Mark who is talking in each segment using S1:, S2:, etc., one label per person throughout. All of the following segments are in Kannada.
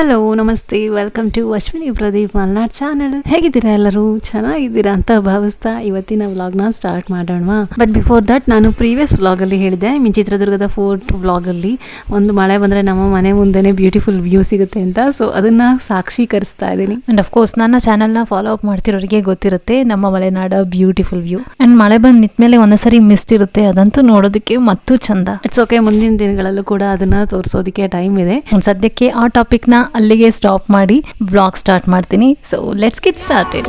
S1: ಹಲೋ ನಮಸ್ತೆ. Welcome to Ashwini Pradeep Malnad channel ಹೇಗಿದ್ದೀರಾ ಎಲ್ಲರೂ? ಚೆನ್ನಾಗಿದ್ದೀರಾ ಅಂತ ಭಾವಿಸ್ತಾ ಇವತ್ತಿನ ವ್ಲಾಗ್ನ ಸ್ಟಾರ್ಟ್ ಮಾಡೋಣ ಬಟ್ ಬಿಫೋರ್ ದಟ್ ನಾನು ಪ್ರೀವಿಯಸ್ ವ್ಲಾಗಲ್ಲಿ ಹೇಳಿದೆ ಮೀನ್ ಚಿತ್ರದುರ್ಗದ ಫೋರ್ಟ್ ವ್ಲಾಗಲ್ಲಿ ಒಂದು ಮಳೆ ಬಂದರೆ ನಮ್ಮ ಮನೆ ಮುಂದೆನೇ ಬ್ಯೂಟಿಫುಲ್ ವ್ಯೂ ಸಿಗುತ್ತೆ ಅಂತ. ಸೊ ಅದನ್ನ ಸಾಕ್ಷೀಕರಿಸ್ತಾ ಇದ್ದೀನಿ.
S2: ಅಂಡ್ ಆಫ್ ಕೋರ್ಸ್ ನನ್ನ ಚಾನಲ್ನ ಫಾಲೋ ಅಪ್ ಮಾಡ್ತಿರೋರಿಗೆ ಗೊತ್ತಿರುತ್ತೆ ನಮ್ಮ ಮಲೆನಾಡ ಬ್ಯೂಟಿಫುಲ್ ವ್ಯೂ ಅಂಡ್ ಮಳೆ ಬಂದು ನಿಂತ್ಮೇಲೆ ಒಂದೊಂದ್ಸರಿ ಮಿಸ್ಟ್ ಇರುತ್ತೆ. ಅದಂತೂ ನೋಡೋದಕ್ಕೆ ಮತ್ತೂ ಚಂದ.
S1: ಇಟ್ಸ್ ಓಕೆ ಮುಂದಿನ ದಿನಗಳಲ್ಲೂ ಕೂಡ ಅದನ್ನ ತೋರಿಸೋದಕ್ಕೆ ಟೈಮ್ ಇದೆ.
S2: ಸದ್ಯಕ್ಕೆ ಆ ಟಾಪಿಕ್ನ ಅಲ್ಲಿಗೆ ಸ್ಟಾಪ್ ಮಾಡಿ ವ್ಲಾಗ್ ಸ್ಟಾರ್ಟ್ ಮಾಡ್ತೀನಿ. ಸೊ ಲೆಟ್ಸ್ ಗೆಟ್ ಸ್ಟಾರ್ಟೆಡ್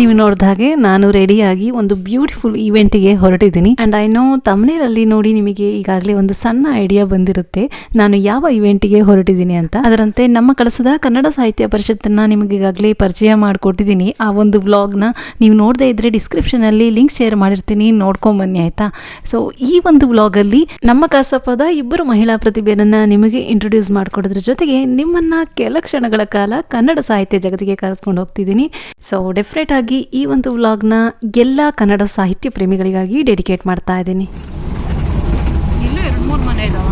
S1: ನೀವು ನೋಡಿದ ಹಾಗೆ ನಾನು ರೆಡಿಯಾಗಿ ಒಂದು ಬ್ಯೂಟಿಫುಲ್ ಇವೆಂಟಿಗೆ ಹೊರಟಿದ್ದೀನಿ. ಅಂಡ್ ಐ ನೋ ತಮ್ಮನೇರಲ್ಲಿ ನೋಡಿ ನಿಮಗೆ ಈಗಾಗಲೇ ಒಂದು ಸಣ್ಣ ಐಡಿಯಾ ಬಂದಿರುತ್ತೆ. ನಾನು ಯಾವ ಇವೆಂಟಿಗೆ ಹೊರಟಿದ್ದೀನಿ ಅಂತ. ಅದರಂತೆ ನಮ್ಮ ಕಳಸದ ಕನ್ನಡ ಸಾಹಿತ್ಯ ಪರಿಷತ್ತನ್ನು ನಿಮಗೆ ಈಗಾಗಲೇ ಪರಿಚಯ ಮಾಡಿಕೊಟ್ಟಿದ್ದೀನಿ. ಆ ಒಂದು ವ್ಲಾಗ್ನ ನೀವು ನೋಡದೇ ಇದ್ರೆ ಡಿಸ್ಕ್ರಿಪ್ಷನ್ ಅಲ್ಲಿ ಲಿಂಕ್ ಶೇರ್ ಮಾಡಿರ್ತೀನಿ. ನೋಡ್ಕೊಂಬನ್ನಿ ಆಯ್ತಾ? ಸೊ ಈ ಒಂದು ವ್ಲಾಗಲ್ಲಿ ನಮ್ಮ ಕಸಪದ ಇಬ್ಬರು ಮಹಿಳಾ ಪ್ರತಿಭೆಯನ್ನು ನಿಮಗೆ ಇಂಟ್ರೊಡ್ಯೂಸ್ ಮಾಡಿಕೊಡೋದ್ರ ಜೊತೆಗೆ ನಿಮ್ಮನ್ನ ಕೆಲ ಕ್ಷಣಗಳ ಕಾಲ ಕನ್ನಡ ಸಾಹಿತ್ಯ ಜಗತ್ತಿಗೆ ಕರೆಸ್ಕೊಂಡು ಹೋಗ್ತಿದ್ದೀನಿ. ಸೊ ಡೆಫಿನೆಟ್ ಆಗಿ ಈ ಒಂದು ವ್ಲಾಗ್ನ ಎಲ್ಲ ಕನ್ನಡ ಸಾಹಿತ್ಯ ಪ್ರೇಮಿಗಳಿಗಾಗಿ ಡೆಡಿಕೇಟ್ ಮಾಡ್ತಾ ಇದ್ದೀನಿ.
S3: ಇಲ್ಲೂ ಎರಡು ಮೂರು ಮನೆ ಇದಾವ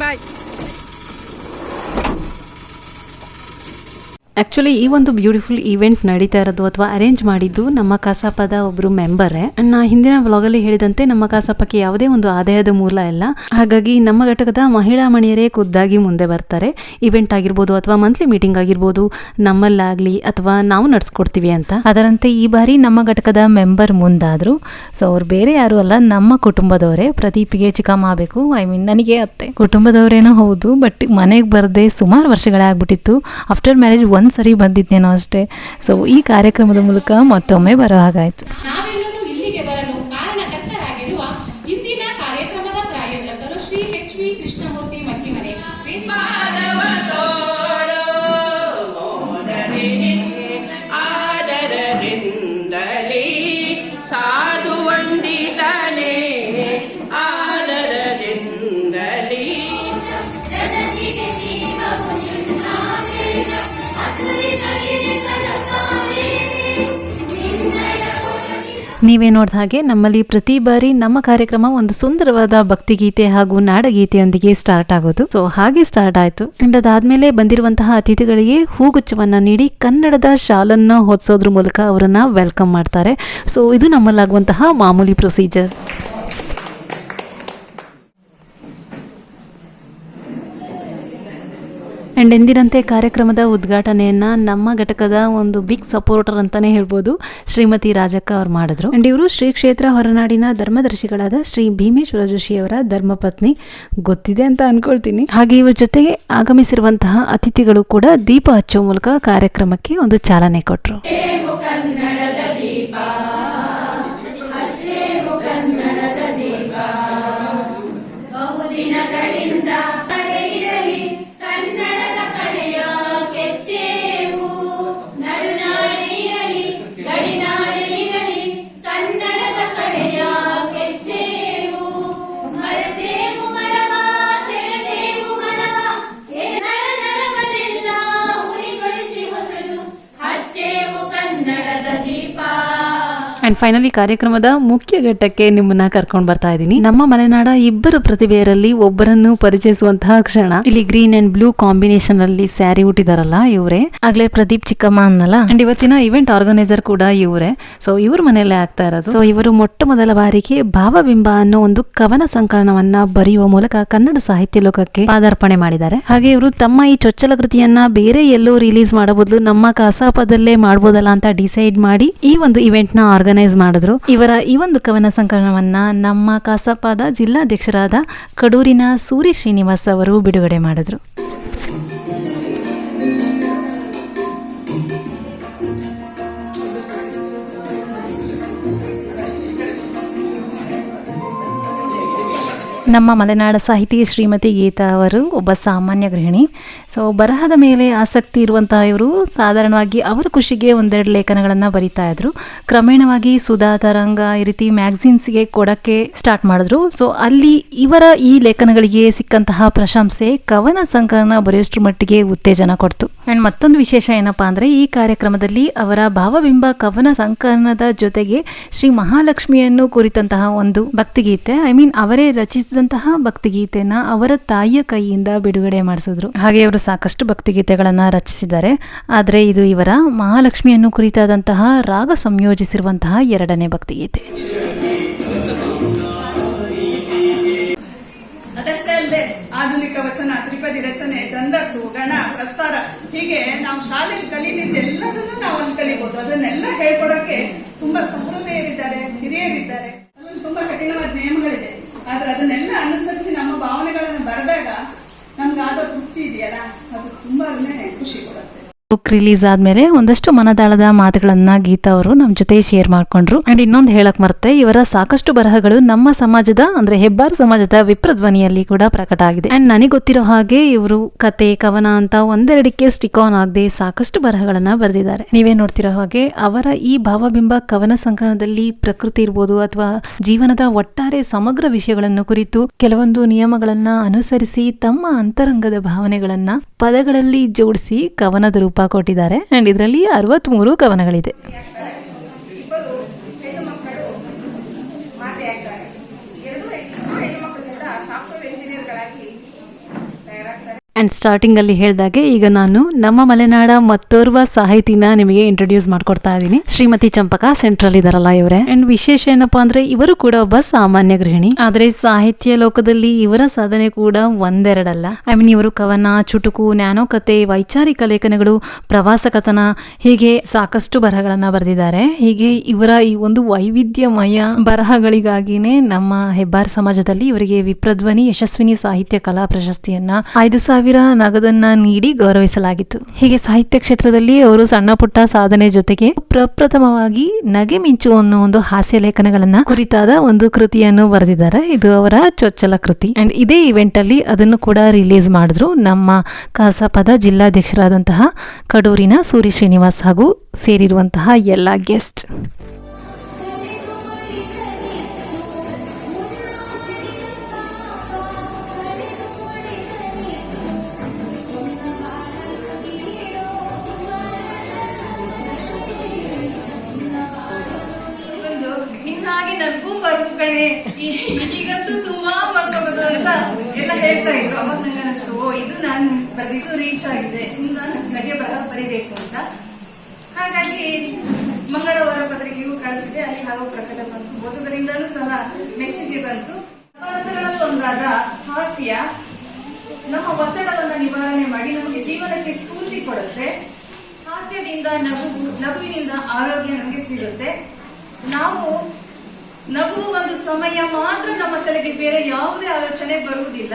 S3: ಬಾಯ್
S1: ಆಕ್ಚುಲಿ ಈ ಒಂದು ಬ್ಯೂಟಿಫುಲ್ ಈವೆಂಟ್ ನಡೀತಾ ಇರೋದು ಅಥವಾ ಅರೇಂಜ್ ಮಾಡಿದ್ದು ನಮ್ಮ ಕಸಾಪದ ಒಬ್ರು ಮೆಂಬರೇ ನಾ ಹಿಂದಿನ ವ್ಲಾಗಲ್ಲಿ ಹೇಳಿದಂತೆ ನಮ್ಮ ಕಸಾಪಕ್ಕೆ ಯಾವುದೇ ಒಂದು ಆದಾಯದ ಮೂಲ ಇಲ್ಲ. ಹಾಗಾಗಿ ನಮ್ಮ ಘಟಕದ ಮಹಿಳಾ ಮಣಿಯರೇ ಖುದ್ದಾಗಿ ಮುಂದೆ ಬರ್ತಾರೆ. ಇವೆಂಟ್ ಆಗಿರ್ಬೋದು ಅಥವಾ ಮಂತ್ಲಿ ಮೀಟಿಂಗ್ ಆಗಿರ್ಬೋದು, ನಮ್ಮಲ್ಲಾಗ್ಲಿ ಅಥವಾ ನಾವು ನಡ್ಸ್ಕೊಡ್ತೀವಿ ಅಂತ.
S2: ಅದರಂತೆ ಈ ಬಾರಿ ನಮ್ಮ ಘಟಕದ ಮೆಂಬರ್ ಮುಂದಾದ್ರು. ಸೊ ಅವ್ರು ಬೇರೆ ಯಾರು ಅಲ್ಲ, ನಮ್ಮ ಕುಟುಂಬದವರೇ. ಪ್ರದೀಪಿಗೆ ಚಿಕ್ಕಮ್ಮ ಆಗಬೇಕು ಐ ಮೀನ್ ನನಗೆ ಅತ್ತೆ. ಕುಟುಂಬದವರೇನೋ ಹೌದು ಬಟ್ ಮನೆಗೆ ಬರದೆ ಸುಮಾರು ವರ್ಷಗಳೇ ಆಗ್ಬಿಟ್ಟಿತ್ತು. ಆಫ್ಟರ್ ಮ್ಯಾರೇಜ್ ಒಂದ್ ಸರಿ ಬಂದಿದ್ದೇನೋ ಅಷ್ಟೇ. ಸೊ ಈ ಕಾರ್ಯಕ್ರಮದ ಮೂಲಕ ಮತ್ತೊಮ್ಮೆ ಬರೋ ಹಾಗಾಯ್ತು.
S4: ಇಂದಿನ ಕಾರ್ಯಕ್ರಮದ ಪ್ರಾಯೋಜಕರು ಶ್ರೀ ಎಚ್ ವಿ ಕೃಷ್ಣಮೂರ್ತಿ
S1: ನೀವೇ ನೋಡಿದ ಹಾಗೆ ನಮ್ಮಲ್ಲಿ ಪ್ರತಿ ಬಾರಿ ನಮ್ಮ ಕಾರ್ಯಕ್ರಮ ಒಂದು ಸುಂದರವಾದ ಭಕ್ತಿಗೀತೆ ಹಾಗೂ ನಾಡಗೀತೆಯೊಂದಿಗೆ ಸ್ಟಾರ್ಟ್ ಆಗೋದು. ಸೊ ಹಾಗೆ ಸ್ಟಾರ್ಟ್ ಆಯ್ತು. ಅಂಡ್ ಅದಾದ್ಮೇಲೆ ಬಂದಿರುವಂತಹ ಅತಿಥಿಗಳಿಗೆ ಹೂಗುಚ್ಛವನ್ನ ನೀಡಿ ಕನ್ನಡದ ಶಾಲನ್ನ ಹೊತ್ಸೋದ್ರ ಮೂಲಕ ಅವರನ್ನ ವೆಲ್ಕಮ್ ಮಾಡ್ತಾರೆ. ಸೊ ಇದು ನಮ್ಮಲ್ಲಾಗುವಂತಹ ಮಾಮೂಲಿ ಪ್ರೊಸೀಜರ್ ಅಂಡ್ ಎಂದಿನಂತೆ ಕಾರ್ಯಕ್ರಮದ ಉದ್ಘಾಟನೆಯನ್ನು ನಮ್ಮ ಘಟಕದ ಒಂದು ಬಿಗ್ ಸಪೋರ್ಟರ್ ಅಂತಲೇ ಹೇಳ್ಬೋದು ಶ್ರೀಮತಿ ರಾಜಕ್ಕ ಅವ್ರು ಮಾಡಿದ್ರು. ಅಂಡ್ ಇವರು ಶ್ರೀ ಕ್ಷೇತ್ರ ಹೊರನಾಡಿನ ಧರ್ಮದರ್ಶಿಗಳಾದ ಶ್ರೀ ಭೀಮೇಶ್ವರ ಜೋಶಿಯವರ ಧರ್ಮಪತ್ನಿ ಗೊತ್ತಿದೆ ಅಂತ ಅನ್ಕೊಳ್ತೀನಿ. ಹಾಗೆ ಇವ್ರ ಜೊತೆಗೆ ಆಗಮಿಸಿರುವಂತಹ ಅತಿಥಿಗಳು ಕೂಡ ದೀಪ ಹಚ್ಚುವ ಮೂಲಕ ಕಾರ್ಯಕ್ರಮಕ್ಕೆ ಒಂದು ಚಾಲನೆ ಕೊಟ್ಟರು ಅಂಡ್ ಫೈನಲಿ ಕಾರ್ಯಕ್ರಮದ ಮುಖ್ಯ ಘಟ್ಟಕ್ಕೆ ನಿಮ್ಮನ್ನ ಕರ್ಕೊಂಡು ಬರ್ತಾ ಇದ್ದೀನಿ ನಮ್ಮ ಮಲೆನಾಡ ಇಬ್ಬರು ಪ್ರತಿಭೆಯರಲ್ಲಿ ಒಬ್ಬರನ್ನು ಪರಿಚಯಿಸುವಂತಹ ಕ್ಷಣ. ಇಲ್ಲಿ ಗ್ರೀನ್ ಅಂಡ್ ಬ್ಲೂ ಕಾಂಬಿನೇಷನ್ ಅಲ್ಲಿ ಸ್ಯಾರಿ ಉಟ್ಟಿದಾರಲ್ಲ ಇವರೇ.
S2: ಆಗ್ಲೇ ಪ್ರದೀಪ್ ಚಿಕ್ಕಮ್ಮ ಅನ್ನಲ್ಲ.
S1: ಅಂಡ್ ಇವತ್ತಿನ ಇವೆಂಟ್ ಆರ್ಗನೈಸರ್ ಕೂಡ ಇವರೇ. ಸೊ ಇವ್ರ ಮನೆಯಲ್ಲೇ ಆಗ್ತಾ ಇರೋದು. ಸೊ ಇವರು ಮೊಟ್ಟ ಮೊದಲ ಬಾರಿಗೆ ಭಾವಬಿಂಬ ಅನ್ನೋ ಒಂದು ಕವನ ಸಂಕಲನವನ್ನ ಬರೆಯುವ ಮೂಲಕ ಕನ್ನಡ ಸಾಹಿತ್ಯ ಲೋಕಕ್ಕೆ ಪಾದಾರ್ಪಣೆ ಮಾಡಿದ್ದಾರೆ. ಹಾಗೆ ಇವರು ತಮ್ಮ ಈ ಚೊಚ್ಚಲ ಕೃತಿಯನ್ನ ಬೇರೆ ಎಲ್ಲೋ ರಿಲೀಸ್ ಮಾಡೋ ಬದಲು ನಮ್ಮ ಕಸಾಪದಲ್ಲೇ ಮಾಡಬಹುದಲ್ಲ ಅಂತ ಡಿಸೈಡ್ ಮಾಡಿ ಈ ಒಂದು ಇವೆಂಟ್ನ ಆರ್ಗನೈಸ್ ಮಾಡಿದ್ರು. ಇವರ ಈ ಒಂದು ಕವನ ಸಂಕಲನವನ್ನ ನಮ್ಮ ಕಸಾಪದ ಜಿಲ್ಲಾಧ್ಯಕ್ಷರಾದ ಕಡೂರಿನ ಸೂರಿ ಶ್ರೀನಿವಾಸ್ ಅವರು ಬಿಡುಗಡೆ ಮಾಡಿದ್ರು.
S2: ನಮ್ಮ ಮಲೆನಾಡ ಸಾಹಿತಿ ಶ್ರೀಮತಿ ಗೀತಾ ಅವರು ಒಬ್ಬ ಸಾಮಾನ್ಯ ಗೃಹಿಣಿ. ಸೊ ಬರಹದ ಮೇಲೆ ಆಸಕ್ತಿ ಇರುವಂತಹ ಇವರು ಸಾಧಾರಣವಾಗಿ ಅವರ ಖುಷಿಗೆ ಒಂದೆರಡು ಲೇಖನಗಳನ್ನು ಬರಿತಾ ಇದ್ರು. ಕ್ರಮೇಣವಾಗಿ ಸುಧಾ, ತರಂಗ ಈ ರೀತಿ ಮ್ಯಾಗ್ಝಿನ್ಸ್ಗೆ ಕೊಡಕ್ಕೆ ಸ್ಟಾರ್ಟ್ ಮಾಡಿದ್ರು. ಸೊ ಅಲ್ಲಿ ಇವರ ಈ ಲೇಖನಗಳಿಗೆ ಸಿಕ್ಕಂತಹ ಪ್ರಶಂಸೆ ಕವನ ಸಂಕಲನ ಬರೆಯೋಷ್ಟ್ರ ಮಟ್ಟಿಗೆ ಉತ್ತೇಜನ ಕೊಡ್ತು.
S1: ಅಂಡ್ ಮತ್ತೊಂದು ವಿಶೇಷ ಏನಪ್ಪ ಅಂದರೆ ಈ ಕಾರ್ಯಕ್ರಮದಲ್ಲಿ ಅವರ ಭಾವಬಿಂಬ ಕವನ ಸಂಕಲನದ ಜೊತೆಗೆ ಶ್ರೀ ಮಹಾಲಕ್ಷ್ಮಿಯನ್ನು ಕುರಿತಂತಹ ಒಂದು ಭಕ್ತಿಗೀತೆ ಐ ಮೀನ್ ಅವರೇ ರಚಿಸಿದಂತಹ ಭಕ್ತಿಗೀತೆನ ಅವರ ತಾಯಿಯ ಕೈಯಿಂದ ಬಿಡುಗಡೆ ಮಾಡಿಸಿದ್ರು. ಹಾಗೆ ಅವರು ಸಾಕಷ್ಟು ಭಕ್ತಿಗೀತೆಗಳನ್ನು ರಚಿಸಿದ್ದಾರೆ. ಆದರೆ ಇದು ಇವರ ಮಹಾಲಕ್ಷ್ಮಿಯನ್ನು ಕುರಿತಾದಂತಹ ರಾಗ ಸಂಯೋಜಿಸಿರುವಂತಹ ಎರಡನೇ ಭಕ್ತಿಗೀತೆ.
S5: ಅದಷ್ಟೇ ಅಲ್ಲದೆ ಆಧುನಿಕ ವಚನ, ತ್ರಿಪದಿ ರಚನೆ, ಛಂದಸ್ಸು, ಗಣ, ಪ್ರಸ್ತಾರ, ಹೀಗೆ ನಾವು ಶಾಲೆಯಲ್ಲಿ ಕಲೀಲಿದ್ದು ಎಲ್ಲದನ್ನು ನಾವು ಅಲ್ಲಿ ಕಲಿಬಹುದು ಅದನ್ನೆಲ್ಲ ಹೇಳ್ಕೊಡೋಕೆ ತುಂಬಾ ಸಮೃದ್ಧಿಯರಿದ್ದಾರೆ, ಹಿರಿಯರಿದ್ದಾರೆ. ಅದ್ರಲ್ಲಿ ತುಂಬಾ ಕಠಿಣವಾದ ನಿಯಮಗಳಿದೆ. ಆದ್ರೆ ಅದನ್ನೆಲ್ಲ ಅನುಸರಿಸಿ ನಮ್ಮ ಭಾವನೆಗಳನ್ನು ಬರೆದಾಗ ನಮ್ಗೆ ಆದ ತೃಪ್ತಿ ಇದೆಯಲ್ಲ? ಅದು ತುಂಬಾನೇ ಖುಷಿ ಕೊಡುತ್ತೆ.
S1: ಬುಕ್ ರಿಲೀಸ್ ಆದ್ಮೇಲೆ ಒಂದಷ್ಟು ಮನದಾಳದ ಮಾತುಗಳನ್ನ ಗೀತಾ ಅವರು ನಮ್ಮ ಜೊತೆ ಶೇರ್ ಮಾಡ್ಕೊಂಡ್ರು. ಅಂಡ್ ಇನ್ನೊಂದು ಹೇಳಕ್ ಮರ್ತೆ, ಇವರ ಸಾಕಷ್ಟು ಬರಹಗಳು ನಮ್ಮ ಸಮಾಜದ, ಅಂದ್ರೆ ಹೆಬ್ಬಾರ್ ಸಮಾಜದ ವಿಪ್ರಧ್ವನಿಯಲ್ಲಿ ಕೂಡ ಪ್ರಕಟ ಆಗಿದೆ. ಅಂಡ್ ನನಗೆ ಗೊತ್ತಿರೋ ಹಾಗೆ ಇವರು ಕತೆ, ಕವನ ಅಂತ ಒಂದೆರಡಕ್ಕೆ ಸ್ಟಿಕ್ ಆನ್ ಆಗದೆ ಸಾಕಷ್ಟು ಬರಹಗಳನ್ನ ಬರೆದಿದ್ದಾರೆ. ನೀವೇ ನೋಡ್ತಿರೋ ಹಾಗೆ ಅವರ ಈ ಭಾವಬಿಂಬ ಕವನ ಸಂಕಲನದಲ್ಲಿ ಪ್ರಕೃತಿ ಇರ್ಬೋದು ಅಥವಾ ಜೀವನದ ಒಟ್ಟಾರೆ ಸಮಗ್ರ ವಿಷಯಗಳನ್ನು ಕುರಿತು ಕೆಲವೊಂದು ನಿಯಮಗಳನ್ನ ಅನುಸರಿಸಿ ತಮ್ಮ ಅಂತರಂಗದ ಭಾವನೆಗಳನ್ನ ಪದಗಳಲ್ಲಿ ಜೋಡಿಸಿ ಕವನದ ರೂಪ ಕೊಟ್ಟಿದ್ದಾರೆ. ಅಂಡ್ ಇದರಲ್ಲಿ ಅರವತ್ಮೂರು ಕವನಗಳಿದೆ.
S5: ತಯಾರಾಗ್ತಾರೆ
S2: ಸ್ಟಾರ್ಟಿಂಗಲ್ಲಿ ಹೇಳ್ದಾಗೆ ಈಗ ನಾನು ನಮ್ಮ ಮಲೆನಾಡ ಮತ್ತೋರ್ವ ಸಾಹಿತಿನ ನಿಮಗೆ ಇಂಟ್ರೊಡ್ಯೂಸ್ ಮಾಡ್ಕೊಡ್ತಾ ಇದ್ದೀನಿ. ಶ್ರೀಮತಿ ಚಂಪಕ ಸೆಂಟ್ರಲ್ ಇದಾರಲ್ಲ ಇವರೇ. ಆ್ಯಂಡ್ ವಿಶೇಷ ಏನಪ್ಪಾ ಅಂದ್ರೆ ಇವರು ಕೂಡ ಒಬ್ಬ ಸಾಮಾನ್ಯ ಗೃಹಿಣಿ. ಆದರೆ ಸಾಹಿತ್ಯ ಲೋಕದಲ್ಲಿ ಇವರ ಸಾಧನೆ ಕೂಡ ಒಂದೆರಡಲ್ಲ. ಐ ಮೀನ್ ಇವರು ಕವನ, ಚುಟುಕು ನ್ಯಾನೋಕತೆ ವೈಚಾರಿಕ ಲೇಖನಗಳು, ಪ್ರವಾಸ ಕಥನ, ಹೀಗೆ ಸಾಕಷ್ಟು ಬರಹಗಳನ್ನ ಬರೆದಿದ್ದಾರೆ. ಹೀಗೆ ಇವರ ಈ ಒಂದು ವೈವಿಧ್ಯಮಯ ಬರಹಗಳಿಗಾಗಿನೇ ನಮ್ಮ ಹೆಬ್ಬಾರ್ ಸಮಾಜದಲ್ಲಿ ಇವರಿಗೆ ವಿಪ್ರಧ್ವನಿ, ಯಶಸ್ವಿನಿ ಸಾಹಿತ್ಯ ಕಲಾ ಪ್ರಶಸ್ತಿಯನ್ನ, ಐದು ಸಾವಿರ ನಗದನ್ನ ನೀಡಿ ಗೌರವಿಸಲಾಗಿತ್ತು. ಹೀಗೆ ಸಾಹಿತ್ಯ ಕ್ಷೇತ್ರದಲ್ಲಿ ಅವರು ಸಣ್ಣ ಪುಟ್ಟ ಸಾಧನೆ ಜೊತೆಗೆ ಪ್ರಪ್ರಥಮವಾಗಿ ನಗೆ ಮಿಂಚು ಅನ್ನೋ ಒಂದು ಹಾಸ್ಯ ಲೇಖನಗಳನ್ನ ಕುರಿತಾದ ಒಂದು ಕೃತಿಯನ್ನು ಬರೆದಿದ್ದಾರೆ. ಇದು ಅವರ ಚೊಚ್ಚಲ ಕೃತಿ. ಅಂಡ್ ಇದೇ ಇವೆಂಟ್ ಅಲ್ಲಿ ಅದನ್ನು ಕೂಡ ರಿಲೀಸ್ ಮಾಡಿದ್ರು ನಮ್ಮ ಕಸಾಪದ ಜಿಲ್ಲಾಧ್ಯಕ್ಷರಾದಂತಹ ಕಡೂರಿನ ಸೂರಿ ಶ್ರೀನಿವಾಸ್ ಹಾಗೂ ಸೇರಿರುವಂತಹ ಎಲ್ಲ ಗೆಸ್ಟ್
S6: ಬರೆದಿದ್ದು ರೀಚ್ ಆಗಿದೆ. ಇನ್ನು ನನಗೆ ನಗೆ ಬರ ಬರಿಬೇಕು ಅಂತ. ಹಾಗಾಗಿ ಮಂಗಳವಾರ ಪತ್ರಿಕೆಗೂ ಕಳಿಸಿದೆ. ಅಲ್ಲಿ ಹಾಗೂ ಪ್ರಕಟ ಬಂತು. ಓದುಗರಿಂದಲೂ ಸಹ ಮೆಚ್ಚುಗೆ ಬಂತು. ಒಂದಾದ ಹಾಸ್ಯ. ನಮ್ಮ ಒತ್ತಡವನ್ನು ನಿವಾರಣೆ ಮಾಡಿ ನಮಗೆ ಜೀವನಕ್ಕೆ ಸ್ಫೂರ್ತಿ ಕೊಡುತ್ತೆ. ಹಾಸ್ಯದಿಂದ ನಗು ನಗುವಿನಿಂದ ಆರೋಗ್ಯ ನಮಗೆ ಸಿಗುತ್ತೆ. ನಾವು ನಗುವ ಒಂದು ಸಮಯ ಮಾತ್ರ ನಮ್ಮ ತಲೆಗೆ ಬೇರೆ ಯಾವುದೇ ಆಲೋಚನೆ ಬರುವುದಿಲ್ಲ.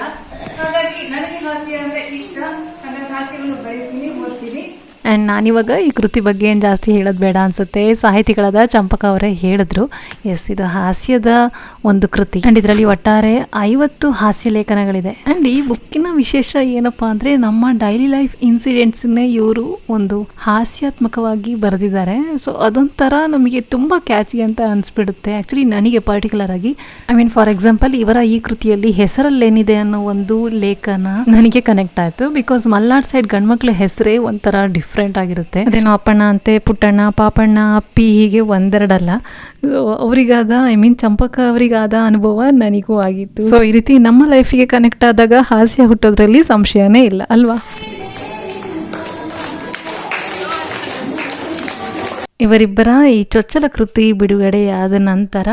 S6: ಹಾಗಾಗಿ ನನಗೆ ಹಾಸ್ಯ ಅಂದ್ರೆ ಇಷ್ಟ. ನನ್ನ ಹಾಸ್ಯವನ್ನು ಬರೀತೀನಿ, ಓದ್ತೀನಿ.
S2: ಆ್ಯಂಡ್ ನಾನಿವಾಗ ಈ ಕೃತಿ ಬಗ್ಗೆ ಏನು ಜಾಸ್ತಿ ಹೇಳೋದು ಬೇಡ ಅನಿಸುತ್ತೆ. ಸಾಹಿತಿಗಳಾದ ಚಂಪಕ ಅವರೇ ಹೇಳಿದ್ರು. ಎಸ್ ಇದು ಹಾಸ್ಯದ ಒಂದು ಕೃತಿ. ಆ್ಯಂಡ್ ಇದರಲ್ಲಿ ಒಟ್ಟಾರೆ ಐವತ್ತು ಹಾಸ್ಯ ಲೇಖನಗಳಿದೆ. ಆ್ಯಂಡ್ ಈ ಬುಕ್ಕಿನ ವಿಶೇಷ ಏನಪ್ಪಾ ಅಂದರೆ ನಮ್ಮ ಡೈಲಿ ಲೈಫ್ ಇನ್ಸಿಡೆಂಟ್ಸನ್ನೇ ಇವರು ಒಂದು ಹಾಸ್ಯಾತ್ಮಕವಾಗಿ ಬರೆದಿದ್ದಾರೆ. ಸೊ ಅದೊಂಥರ ನಮಗೆ ತುಂಬ ಕ್ಯಾಚಿ ಅಂತ ಅನಿಸ್ಬಿಡುತ್ತೆ. ಆ್ಯಕ್ಚುಲಿ ನನಗೆ ಪರ್ಟಿಕ್ಯುಲರ್ ಆಗಿ ಐ ಮೀನ್ ಫಾರ್ ಎಕ್ಸಾಂಪಲ್ ಇವರ ಈ ಕೃತಿಯಲ್ಲಿ ಹೆಸರಲ್ಲೇನಿದೆ ಅನ್ನೋ ಒಂದು ಲೇಖನ ನನಗೆ ಕನೆಕ್ಟ್ ಆಯಿತು. ಬಿಕಾಸ್ ಮಲ್ನಾಡ್ ಸೈಡ್ ಗಂಡ್ಮಕ್ಳ ಹೆಸರೇ ಒಂಥರ ಡಿಫ್ರೆಂಟ್ ಆಗಿರುತ್ತೆ. ಅದೇನೋ ಅಪ್ಪಣ್ಣ ಅಂತೆ, ಪುಟ್ಟಣ್ಣ, ಪಾಪಣ್ಣ, ಅಪ್ಪಿ ಹೀಗೆ ಒಂದೆರಡಲ್ಲ. ಸೊ ಅವರಿಗಾದ ಐ ಮೀನ್ ಚಂಪಕ ಅವರಿಗಾದ ಅನುಭವ ನನಗೂ ಆಗಿತ್ತು. ಸೊ ಈ ರೀತಿ ನಮ್ಮ ಲೈಫಿಗೆ ಕನೆಕ್ಟ್ ಆದಾಗ ಹಾಸ್ಯ ಹುಟ್ಟೋದ್ರಲ್ಲಿ ಸಂಶಯನೇ ಇಲ್ಲ, ಅಲ್ವಾ? ಇವರಿಬ್ಬರ ಈ ಚೊಚ್ಚಲ ಕೃತಿ ಬಿಡುಗಡೆಯಾದ ನಂತರ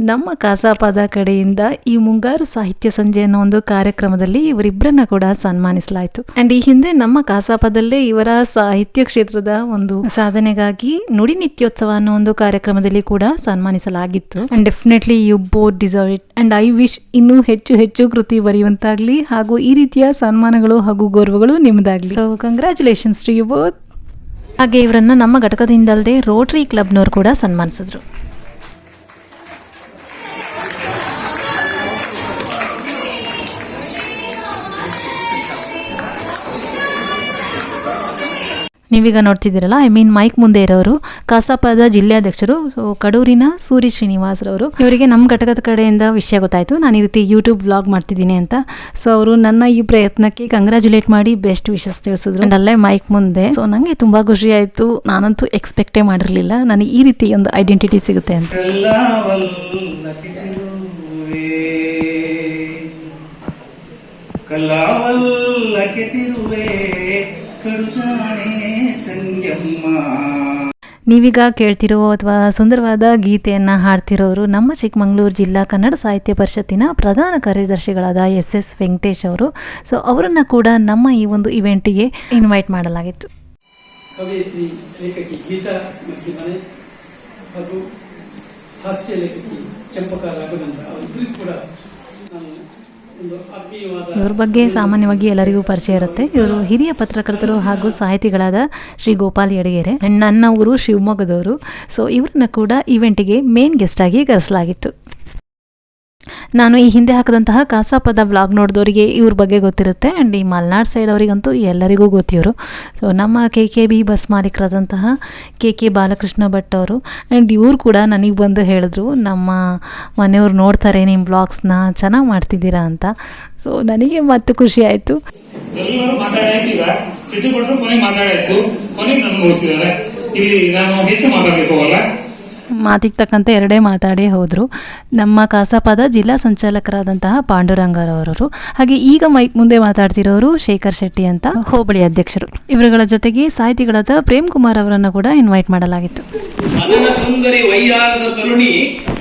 S2: ನಮ್ಮ ಕಾಸಾಪದ ಕಡೆಯಿಂದ ಈ ಮುಂಗಾರು ಸಾಹಿತ್ಯ ಸಂಜೆ ಅನ್ನೋ ಒಂದು ಕಾರ್ಯಕ್ರಮದಲ್ಲಿ ಇವರಿಬ್ಬರನ್ನ ಕೂಡ ಸನ್ಮಾನಿಸಲಾಯಿತು. ಅಂಡ್ ಈ ಹಿಂದೆ ನಮ್ಮ ಕಾಸಾಪದಲ್ಲೇ ಇವರ ಸಾಹಿತ್ಯ ಕ್ಷೇತ್ರದ ಒಂದು ಸಾಧನೆಗಾಗಿ ನುಡಿ ನಿತ್ಯೋತ್ಸವ ಅನ್ನೋ ಒಂದು ಕಾರ್ಯಕ್ರಮದಲ್ಲಿ ಕೂಡ ಸನ್ಮಾನಿಸಲಾಗಿತ್ತು. And definitely you both deserve it and I wish ಇನ್ನೂ ಹೆಚ್ಚು ಹೆಚ್ಚು ಕೃತಿ ಬರೆಯುವಂತಾಗ್ಲಿ ಹಾಗೂ ಈ ರೀತಿಯ ಸನ್ಮಾನಗಳು ಹಾಗೂ ಗೌರವಗಳು ನಿಮ್ಮದಾಗ್ಲಿ so congratulations to you both ಹಾಗೆ ಇವರನ್ನ ನಮ್ಮ ಘಟಕದಿಂದಲ್ಲದೆ ರೋಟರಿ ಕ್ಲಬ್ನವರು ಕೂಡ ಸನ್ಮಾನಿಸಿದ್ರು. ನೀವೀಗ ನೋಡ್ತಿದ್ದೀರಲ್ಲ ಐ ಮೀನ್ ಮೈಕ್ ಮುಂದೆ ಇರೋರು, ಕಸಾಪದ ಜಿಲ್ಲಾಧ್ಯಕ್ಷರು ಕಡೂರಿನ ಸೂರಿ ಶ್ರೀನಿವಾಸರವರು. ಇವರಿಗೆ ನಮ್ಮ ಘಟಕದ ಕಡೆಯಿಂದ ವಿಷಯ ಗೊತ್ತಾಯಿತು. ನಾನು ಈ ರೀತಿ ಯೂಟ್ಯೂಬ್ ವ್ಲಾಗ್ ಮಾಡ್ತಿದ್ದೀನಿ ಅಂತ. ಸೊ ಅವರು ನನ್ನ ಈ ಪ್ರಯತ್ನಕ್ಕೆ ಕಂಗ್ರ್ಯಾಚುಲೇಟ್ ಮಾಡಿ ಬೆಸ್ಟ್ ವಿಶಸ್ ತಿಳಿಸಿದ್ರು. ಅಲ್ಲೇ ಮೈಕ್ ಮುಂದೆ ಸೊ ನನಗೆ ತುಂಬ ಖುಷಿ ಆಯಿತು. ನಾನಂತೂ ಎಕ್ಸ್ಪೆಕ್ಟೇ ಮಾಡಿರಲಿಲ್ಲ. ನನಗೆ ಈ ರೀತಿ ಒಂದು ಐಡೆಂಟಿಟಿ ಸಿಗುತ್ತೆ ಅಂತ.
S7: ಕಲಾವಲ್ಲ ಕೆತ್ತಿರುವೆ ಕಡು ತಂಗಮ್ಮ
S2: ನೀವೀಗ ಕೇಳ್ತಿರೋ ಅಥವಾ ಸುಂದರವಾದ ಗೀತೆಯನ್ನು ಹಾಡ್ತಿರೋರು ನಮ್ಮ ಚಿಕ್ಕಮಗಳೂರು ಜಿಲ್ಲಾ ಕನ್ನಡ ಸಾಹಿತ್ಯ ಪರಿಷತ್ತಿನ ಪ್ರಧಾನ ಕಾರ್ಯದರ್ಶಿಗಳಾದ ಎಸ್ ಎಸ್ ವೆಂಕಟೇಶ್ ಅವರು. ಸೊ ಅವರನ್ನು ಕೂಡ ನಮ್ಮ ಈ ಒಂದು ಇವೆಂಟಿಗೆ ಇನ್ವೈಟ್ ಮಾಡಲಾಗಿತ್ತು.
S8: ಕವಯಿತ್ರಿ ಲೇಖಕಿ ಗೀತಾ ಮನೆ ಹಾಗೂ ಹಾಸ್ಯ ಲೇಖಕಿ ಚಂಪಕ ರಾಘವೇಂದ್ರ ಅವರಿಬ್ಬರಿಗೂ ಕೂಡ
S2: ಇವ್ರ ಬಗ್ಗೆ ಸಾಮಾನ್ಯವಾಗಿ ಎಲ್ಲರಿಗೂ ಪರಿಚಯ ಇರುತ್ತೆ. ಇವರು ಹಿರಿಯ ಪತ್ರಕರ್ತರು ಹಾಗೂ ಸಾಹಿತಿಗಳಾದ ಶ್ರೀ ಗೋಪಾಲ್ ಯಡಗೆರೆ ನನ್ನ ಊರು ಶಿವಮೊಗ್ಗದವರು. ಸೊ ಇವರನ್ನ ಕೂಡ ಇವೆಂಟಿಗೆ ಮೇನ್ ಗೆಸ್ಟ್ ಆಗಿ ಕರೆಸಲಾಗಿತ್ತು. ನಾನು ಈ ಹಿಂದೆ ಹಾಕಿದಂತಹ ಕಾಸಾಪದ ಬ್ಲಾಗ್ ನೋಡಿದವರಿಗೆ ಇವ್ರ ಬಗ್ಗೆ ಗೊತ್ತಿರುತ್ತೆ ಆ್ಯಂಡ್ ಈ ಮಲ್ನಾಡ್ ಸೈಡ್ ಅವರಿಗಂತೂ ಎಲ್ಲರಿಗೂ ಗೊತ್ತಿವರು. ಸೊ ನಮ್ಮ ಕೆ ಕೆ ಬಿ ಬಸ್ ಮಾಲೀಕರಾದಂತಹ ಕೆ ಕೆ ಬಾಲಕೃಷ್ಣ ಭಟ್ ಅವರು ಆ್ಯಂಡ್ ಇವರು ಕೂಡ ನನಗೆ ಬಂದು ಹೇಳಿದ್ರು, ನಮ್ಮ ಮನೆಯವ್ರು ನೋಡ್ತಾರೆ ನಿಮ್ಮ ಬ್ಲಾಗ್ಸ್ನ ಚೆನ್ನಾಗಿ ಮಾಡ್ತಿದ್ದೀರಾ ಅಂತ. ಸೊ ನನಗೆ ಮತ್ತೆ ಖುಷಿ ಆಯಿತು.
S7: ಕೊನೆಗೆ ಕೊನೆಗೆ ಇಲ್ಲಿ ನಾನು ಹೆಚ್ಚು ಮಾತಾಡಬೇಕು
S2: ಮಾತಿಗೆ ತಕ್ಕಂತೆ ಎರಡೇ ಮಾತಾಡೇ ಹೋದರು. ನಮ್ಮ ಕಾಸಾಪದ ಜಿಲ್ಲಾ ಸಂಚಾಲಕರಾದಂತಹ ಪಾಂಡುರಂಗರವರು ಹಾಗೆ ಈಗ ಮೈಕ್ ಮುಂದೆ ಮಾತಾಡ್ತಿರೋರು ಶೇಖರ್ ಶೆಟ್ಟಿ ಅಂತ ಹೋಬಳಿ ಅಧ್ಯಕ್ಷರು. ಇವರುಗಳ ಜೊತೆಗೆ ಸಾಹಿತಿಗಳಾದ ಪ್ರೇಮ್ ಕುಮಾರ್ ಅವರನ್ನು ಕೂಡ ಇನ್ವೈಟ್ ಮಾಡಲಾಗಿತ್ತು.
S7: ಸುಂದರಿ ವೈಯಾರದ ತರುಣಿ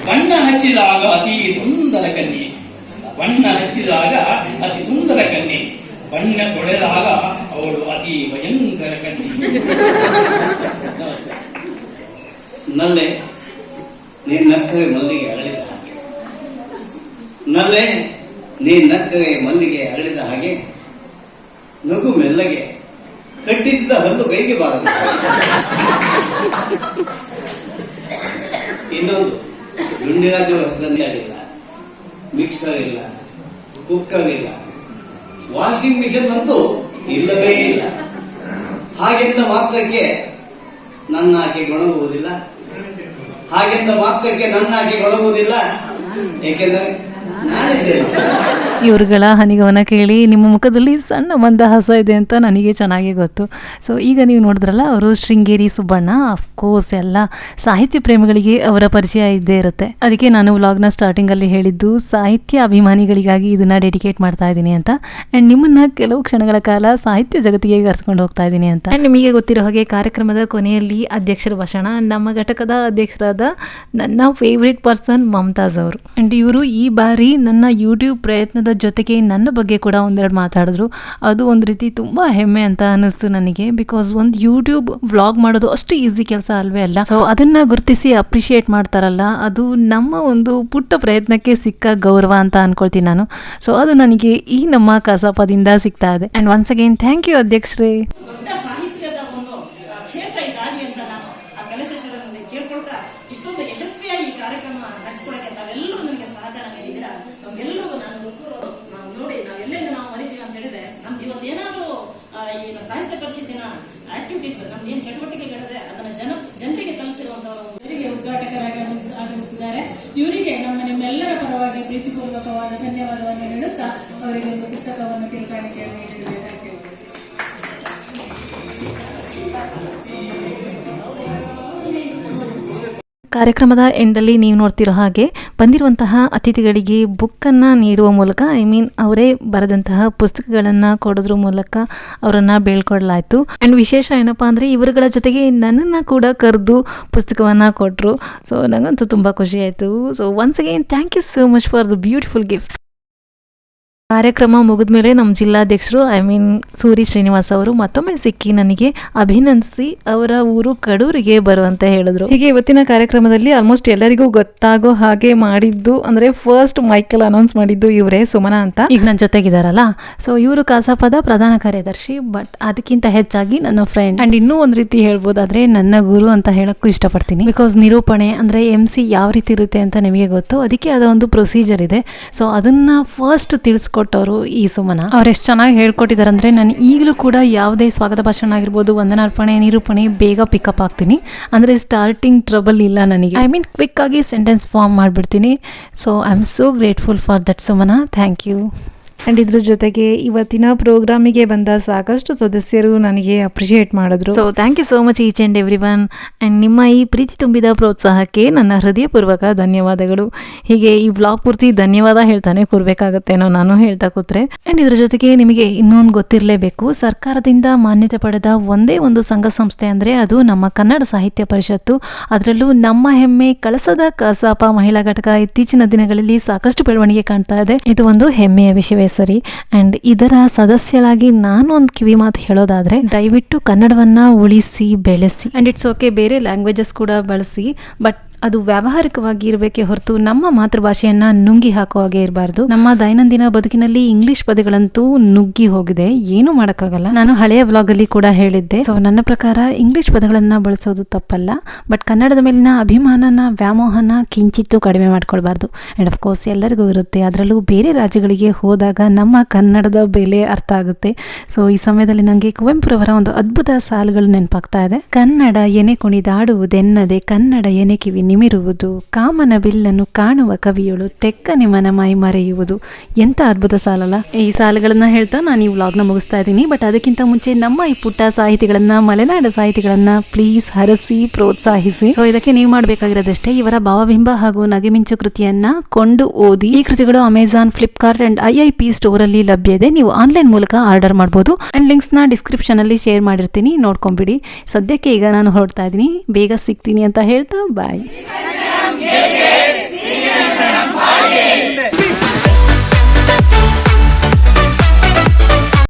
S7: ಬಣ್ಣ ಹಚ್ಚಿದಾಗ ಅತಿ ಸುಂದರ ಕನ್ಯೆ. ಬಣ್ಣ ಹಚ್ಚಿದಾಗ ಅತಿ ಸುಂದರ ಕನ್ಯೆ. ಬಣ್ಣ ತೊಳೆದಾಗ ಅವಳು ಅತಿ ಭಯಂಕರ ಕನ್ಯೆ.
S9: ನಲ್ಲೆ ನೀನ್ ನಕ್ಕಗೆ ಮಲ್ಲಿಗೆ ಅಗಳಿದ ಹಾಗೆ. ನಲ್ಲೆ ನೀ ನಕ್ಕಗೆ ಮಲ್ಲಿಗೆ ಅಗಳಿದ ಹಾಗೆ ನಗು ಮೆಲ್ಲಗೆ ಕಟ್ಟಿಸಿದ ಹಲ್ಲು ಕೈಗೆ ಬಾರದು. ಇನ್ನೊಂದು ಗುಂಡಿರಾಜು ಅಡಿಲ್ಲ ಮಿಕ್ಸರ್ ಇಲ್ಲ, ಕುಕ್ಕರ್ ಇಲ್ಲ, ವಾಷಿಂಗ್ ಮಿಷನ್ ಅಂತೂ ಇಲ್ಲವೇ ಇಲ್ಲ. ಹಾಗೆಂದ ಮಾತ್ರಕ್ಕೆ ನನ್ನ ಆಕೆ ಗೊಣಗುವುದಿಲ್ಲ. ಹಾಗೆಂದ ವಾಕ್ಯಕ್ಕೆ ನನ್ನಾಗಿ ಒಳಗುವುದಿಲ್ಲ. ಏಕೆಂದರೆ ನಾನಿದ್ದೇನೆ.
S2: ಇವರುಗಳ ಹನಿಗವನ ಕೇಳಿ ನಿಮ್ಮ ಮುಖದಲ್ಲಿ ಸಣ್ಣ ಮಂದಹಾಸ ಇದೆ ಅಂತ ನನಗೆ ಚೆನ್ನಾಗಿ ಗೊತ್ತು. ಸೊ ಈಗ ನೀವು ನೋಡಿದ್ರಲ್ಲ ಅವರು ಶೃಂಗೇರಿ ಸುಬ್ಬಣ್ಣ ಅಫ್ಕೋರ್ಸ್ ಎಲ್ಲ ಸಾಹಿತ್ಯ ಪ್ರೇಮಿಗಳಿಗೆ ಅವರ ಪರಿಚಯ ಇದ್ದೇ ಇರುತ್ತೆ. ಅದಕ್ಕೆ ನಾನು ವ್ಲಾಗ್ನ ಸ್ಟಾರ್ಟಿಂಗಲ್ಲಿ ಹೇಳಿದ್ದು ಸಾಹಿತ್ಯ ಅಭಿಮಾನಿಗಳಿಗಾಗಿ ಇದನ್ನು ಡೆಡಿಕೇಟ್ ಮಾಡ್ತಾ ಇದ್ದೀನಿ ಅಂತ. ಆ್ಯಂಡ್ ನಿಮ್ಮನ್ನು ಕೆಲವು ಕ್ಷಣಗಳ ಕಾಲ ಸಾಹಿತ್ಯ ಜಗತ್ತಿಗೆ ಕರ್ಸ್ಕೊಂಡು ಹೋಗ್ತಾ ಇದ್ದೀನಿ ಅಂತ. ಆ್ಯಂಡ್ ನಿಮಗೆ ಗೊತ್ತಿರೋ ಹಾಗೆ ಕಾರ್ಯಕ್ರಮದ ಕೊನೆಯಲ್ಲಿ ಅಧ್ಯಕ್ಷರ ಭಾಷಣ ನಮ್ಮ ಘಟಕದ ಅಧ್ಯಕ್ಷರಾದ ನನ್ನ ಫೇವ್ರೇಟ್ ಪರ್ಸನ್ ಮಮತಾಜ್ ಅವರು. ಆ್ಯಂಡ್ ಇವರು ಈ ಬಾರಿ ನನ್ನ ಯೂಟ್ಯೂಬ್ ಪ್ರಯತ್ನದ ಜೊತೆಗೆ ನನ್ನ ಬಗ್ಗೆ ಕೂಡ ಒಂದೆರಡು ಮಾತಾಡಿದ್ರು. ಅದು ಒಂದು ರೀತಿ ತುಂಬ ಹೆಮ್ಮೆ ಅಂತ ಅನ್ನಿಸ್ತು ನನಗೆ. ಬಿಕಾಸ್ ಒಂದು ಯೂಟ್ಯೂಬ್ ವ್ಲಾಗ್ ಮಾಡೋದು ಅಷ್ಟು ಈಸಿ ಕೆಲಸ ಅಲ್ವೇ ಅಲ್ಲ. ಸೊ ಅದನ್ನು ಗುರುತಿಸಿ ಅಪ್ರಿಷಿಯೇಟ್ ಮಾಡ್ತಾರಲ್ಲ, ಅದು ನಮ್ಮ ಒಂದು ಪುಟ್ಟ ಪ್ರಯತ್ನಕ್ಕೆ ಸಿಕ್ಕ ಗೌರವ ಅಂತ ಅನ್ಕೊಳ್ತೀನಿ ನಾನು. ಸೊ ಅದು ನನಗೆ ಈ ನಮ್ಮ ಕಸಾಪದಿಂದ ಸಿಗ್ತಾ ಇದೆ. And once again thank you ಅಧ್ಯಕ್ಷರೇ.
S5: ಈ ಸಾಹಿತ್ಯ ಪರಿಷತ್ತಿನ ಆಕ್ಟಿವಿಟೀಸ್ ನಮ್ದು ಏನು ಚಟುವಟಿಕೆಗಳಿದೆ, ಅದನ್ನ ಜನ, ಜನರಿಗೆ ತಲುಪಿಸಿರುವಂತವರು
S4: ಇವರಿಗೆ ಉದ್ಘಾಟಕರಾಗಿ ಆಗಮಿಸ್- ಆಗಮಿಸಿದ್ದಾರೆ. ಇವರಿಗೆ ನಮ್ಮ ನಿಮ್ಮೆಲ್ಲರ ಪರವಾಗಿ ಪ್ರೀತಿಪೂರ್ವಕವಾದ ಧನ್ಯವಾದವನ್ನು ನೀಡುತ್ತಾ ಅವರಿಗೆ ಒಂದು ಪುಸ್ತಕವನ್ನು ಕಿರುಕಾಣಿಕೆಯನ್ನು ನೀಡಬೇಕಾಗಿ
S2: ಕಾರ್ಯಕ್ರಮದ ಎಂಡಲ್ಲಿ ನೀವು ನೋಡ್ತಿರೋ ಹಾಗೆ ಬಂದಿರುವಂತಹ ಅತಿಥಿಗಳಿಗೆ ಬುಕ್ಕನ್ನು ನೀಡುವ ಮೂಲಕ ಐ ಮೀನ್ ಅವರೇ ಬರೆದಂತಹ ಪುಸ್ತಕಗಳನ್ನು ಕೊಡೋದ್ರ ಮೂಲಕ ಅವರನ್ನು ಬೀಳ್ಕೊಡ್ಲಾಯಿತು ಆ್ಯಂಡ್ ವಿಶೇಷ ಏನಪ್ಪ ಅಂದರೆ ಇವರುಗಳ ಜೊತೆಗೆ ನನ್ನನ್ನು ಕೂಡ ಕರೆದು ಪುಸ್ತಕವನ್ನು ಕೊಟ್ಟರು ಸೊ ನನಗಂತೂ ತುಂಬ ಖುಷಿ ಆಯಿತು. So once again thank you so much for the beautiful gift ಕಾರ್ಯಕ್ರಮ ಮುಗಿದ ಮೇಲೆ ನಮ್ಮ ಜಿಲ್ಲಾಧ್ಯಕ್ಷರು ಐ ಮೀನ್ ಸೂರಿ ಶ್ರೀನಿವಾಸ್ ಅವರು ಮತ್ತೊಮ್ಮೆ ಸಿಕ್ಕಿ ನನಗೆ ಅಭಿನಂದಿಸಿ ಅವರ ಊರು ಕಡೂರಿಗೆ ಬರುವಂತ ಹೇಳಿದ್ರು. ಹೀಗೆ ಇವತ್ತಿನ ಕಾರ್ಯಕ್ರಮದಲ್ಲಿ ಆಲ್ಮೋಸ್ಟ್ ಎಲ್ಲರಿಗೂ ಗೊತ್ತಾಗೋ ಹಾಗೆ ಮಾಡಿದ್ದು ಅಂದ್ರೆ ಫಸ್ಟ್ ಮೈಕಲ್ ಅನೌನ್ಸ್ ಮಾಡಿದ್ದು ಇವರೇ ಸುಮನ ಅಂತ. ಈಗ ನನ್ನ ಜೊತೆಗಿದಾರಲ್ಲ? ಸೊ ಇವರು ಕಸಾಪದ ಪ್ರಧಾನ ಕಾರ್ಯದರ್ಶಿ ಬಟ್ ಅದಕ್ಕಿಂತ ಹೆಚ್ಚಾಗಿ ನನ್ನ ಫ್ರೆಂಡ್ ಅಂಡ್ ಇನ್ನೂ ಒಂದು ರೀತಿ ಹೇಳ್ಬೋದಾದ್ರೆ ನನ್ನ ಗುರು ಅಂತ ಹೇಳಕ್ಕೂ ಇಷ್ಟಪಡ್ತೀನಿ. ಬಿಕಾಸ್ ನಿರೂಪಣೆ ಅಂದ್ರೆ ಎಂ ಸಿ ಯಾವ ರೀತಿ ಇರುತ್ತೆ ಅಂತ ನಿಮಗೆ ಗೊತ್ತು. ಅದಕ್ಕೆ ಅದೊಂದು ಪ್ರೊಸೀಜರ್ ಇದೆ. ಸೊ ಅದನ್ನ ಫಸ್ಟ್ ತಿಳಿಸ್ಕೊಟ್ಟು ಕೊಟ್ಟವರು ಈ ಸುಮನ. ಅವ್ರು ಎಷ್ಟು ಚೆನ್ನಾಗಿ ಹೇಳ್ಕೊಟ್ಟಿದ್ದಾರೆ ಅಂದರೆ ನಾನು ಈಗಲೂ ಕೂಡ ಯಾವುದೇ ಸ್ವಾಗತ ಭಾಷಣ ಆಗಿರ್ಬೋದು ವಂದನಾರ್ಪಣೆ ನಿರೂಪಣೆ ಬೇಗ ಪಿಕಪ್ ಆಗ್ತೀನಿ. ಅಂದರೆ ಸ್ಟಾರ್ಟಿಂಗ್ ಟ್ರಬಲ್ ಇಲ್ಲ ನನಗೆ. ಐ ಮೀನ್ ಕ್ವಿಕ್ಕಾಗಿ ಸೆಂಟೆನ್ಸ್ ಫಾರ್ಮ್ ಮಾಡಿಬಿಡ್ತೀನಿ. So I am so grateful for that Sumana. Thank you
S1: and ಇದ್ರ ಜೊತೆಗೆ ಇವತ್ತಿನ ಪ್ರೋಗ್ರಾಮಿಗೆ ಬಂದ ಸಾಕಷ್ಟು ಸದಸ್ಯರು ನನಗೆ ಅಪ್ರಿಷಿಯೇಟ್ ಮಾಡಿದ್ರು.
S2: So thank you so much each and every one and ನಿಮ್ಮ ಈ ಪ್ರೀತಿ ತುಂಬಿದ ಪ್ರೋತ್ಸಾಹಕ್ಕೆ ನನ್ನ ಹೃದಯಪೂರ್ವಕ ಧನ್ಯವಾದಗಳು. ಹೀಗೆ ಈ ವ್ಲಾಗ್ ಪೂರ್ತಿ ಧನ್ಯವಾದ ಹೇಳ್ತಾನೆ ಕೂರ್ಬೇಕಾಗತ್ತೇನೋ ನಾನು ಹೇಳ್ತಾ ಕೂತ್ರೆ. ಆ್ಯಂಡ್ ಇದ್ರ ಜೊತೆಗೆ ನಿಮಗೆ ಇನ್ನೊಂದು ಗೊತ್ತಿರಲೇಬೇಕು. ಸರ್ಕಾರದಿಂದ ಮಾನ್ಯತೆ ಪಡೆದ ಒಂದೇ ಒಂದು ಸಂಘ ಸಂಸ್ಥೆ ಅಂದರೆ ಅದು ನಮ್ಮ ಕನ್ನಡ ಸಾಹಿತ್ಯ ಪರಿಷತ್ತು. ಅದರಲ್ಲೂ ನಮ್ಮ ಹೆಮ್ಮೆ ಕಳಸದ ಕಸಾಪ ಮಹಿಳಾ ಘಟಕ ಇತ್ತೀಚಿನ ದಿನಗಳಲ್ಲಿ ಸಾಕಷ್ಟು ಬೆಳವಣಿಗೆ ಕಾಣ್ತಾ ಇದೆ. ಇದು ಒಂದು ಹೆಮ್ಮೆಯ ವಿಷಯವೇ. ಸರಿ. ಅಂಡ್ ಇದರ ಸದಸ್ಯಳಾಗಿ ನಾನು ಒಂದು ಕಿವಿ ಮಾತು ಹೇಳೋದಾದ್ರೆ, ದಯವಿಟ್ಟು ಕನ್ನಡವನ್ನ ಉಳಿಸಿ, ಬೆಳೆಸಿ.
S1: ಆ್ಯಂಡ್ ಇಟ್ಸ್ ಓಕೆ ಬೇರೆ ಲ್ಯಾಂಗ್ವೇಜಸ್ ಕೂಡ ಬಳಸಿ ಬಟ್ ಅದು ವ್ಯಾವಹಾರಿಕವಾಗಿ ಇರಬೇಕೇ ಹೊರತು ನಮ್ಮ ಮಾತೃಭಾಷೆಯನ್ನ ನುಂಗಿ ಹಾಕೋ ಹಾಗೆ ಇರಬಾರ್ದು. ನಮ್ಮ ದೈನಂದಿನ ಬದುಕಿನಲ್ಲಿ ಇಂಗ್ಲಿಷ್ ಪದಗಳಂತೂ ನುಗ್ಗಿ ಹೋಗಿದೆ. ಏನು ಮಾಡೋಕ್ಕಾಗಲ್ಲ. ನಾನು ಹಳೆಯ ಬ್ಲಾಗ್ ಅಲ್ಲಿ ಕೂಡ ಹೇಳಿದ್ದೆ. ಸೊ ನನ್ನ ಪ್ರಕಾರ ಇಂಗ್ಲಿಷ್ ಪದಗಳನ್ನ ಬಳಸೋದು ತಪ್ಪಲ್ಲ. ಬಟ್ ಕನ್ನಡದ ಮೇಲಿನ ಅಭಿಮಾನನ ವ್ಯಾಮೋಹನ ಕಿಂಚಿತ್ತು ಕಡಿಮೆ ಮಾಡ್ಕೊಳ್ಬಾರ್ದು. ಅಂಡ್ ಆಫ್ ಕೋರ್ಸ್ ಎಲ್ಲರಿಗೂ ಇರುತ್ತೆ. ಅದರಲ್ಲೂ ಬೇರೆ ರಾಜ್ಯಗಳಿಗೆ ಹೋದಾಗ ನಮ್ಮ ಕನ್ನಡದ ಬೆಲೆ ಅರ್ಥ ಆಗುತ್ತೆ. ಸೊ ಈ ಸಮಯದಲ್ಲಿ ನನಗೆ ಕುವೆಂಪುರವರ ಒಂದು ಅದ್ಭುತ ಸಾಲುಗಳು ನೆನಪಾಗ್ತಾ ಇದೆ. ಕನ್ನಡ ಎನೆ ಕುಣಿದಾಡುವುದೆನ್ನದೆ ಕನ್ನಡ ಎನೆ ಕಿವಿ ನಿಮಿರುವುದು, ಕಾಮನ ಬಿಲ್ಲನ್ನು ಕಾಣುವ ಕವಿಯಳು ತೆಕ್ಕನೆ ಮನ ಮೈ ಮರೆಯುವುದು. ಎಂತ ಅದ್ಭುತ ಸಾಲಲ್ಲ ಈ ಸಾಲುಗಳನ್ನು ಹೇಳ್ತಾ ನಾನು ಈ ವ್ಲಾಗ್ನ ಮುಗಿಸ್ತಾ ಇದ್ದೀನಿ. ಬಟ್ ಅದಕ್ಕಿಂತ ಮುಂಚೆ ನಮ್ಮ ಈ ಪುಟ್ಟ ಸಾಹಿತಿಗಳನ್ನ, ಮಲೆನಾಡ ಸಾಹಿತಿಗಳನ್ನ ಪ್ಲೀಸ್ ಹರಸಿ, ಪ್ರೋತ್ಸಾಹಿಸಿ. ಸೊ ಇದಕ್ಕೆ ನೀವು ಮಾಡಬೇಕಾಗಿರೋದಷ್ಟೇ ಇವರ ಭಾವಬಿಂಬ ಹಾಗೂ ನಗೆಮಿಂಚು ಕೃತಿಯನ್ನ ಕೊಂಡು ಓದಿ. ಈ ಕೃತಿಗಳು Amazon Flipkart and I I P store ಅಲ್ಲಿ ಲಭ್ಯ ಇದೆ. ನೀವು ಆನ್ಲೈನ್ ಮೂಲಕ ಆರ್ಡರ್ ಮಾಡಬಹುದು ಅಂಡ್ ಲಿಂಕ್ಸ್ನ ಡಿಸ್ಕ್ರಿಪ್ಷನ್ ಅಲ್ಲಿ ಶೇರ್ ಮಾಡಿರ್ತೀನಿ. ನೋಡ್ಕೊಂಬಿಡಿ. ಸದ್ಯಕ್ಕೆ ಈಗ ನಾನು ಹೊರಡ್ತಾ ಇದ್ದೀನಿ. ಬೇಗ ಸಿಗ್ತೀನಿ ಅಂತ ಹೇಳ್ತಾ ಬಾಯ್
S10: சீக்கிரம் பாடுகிறேன்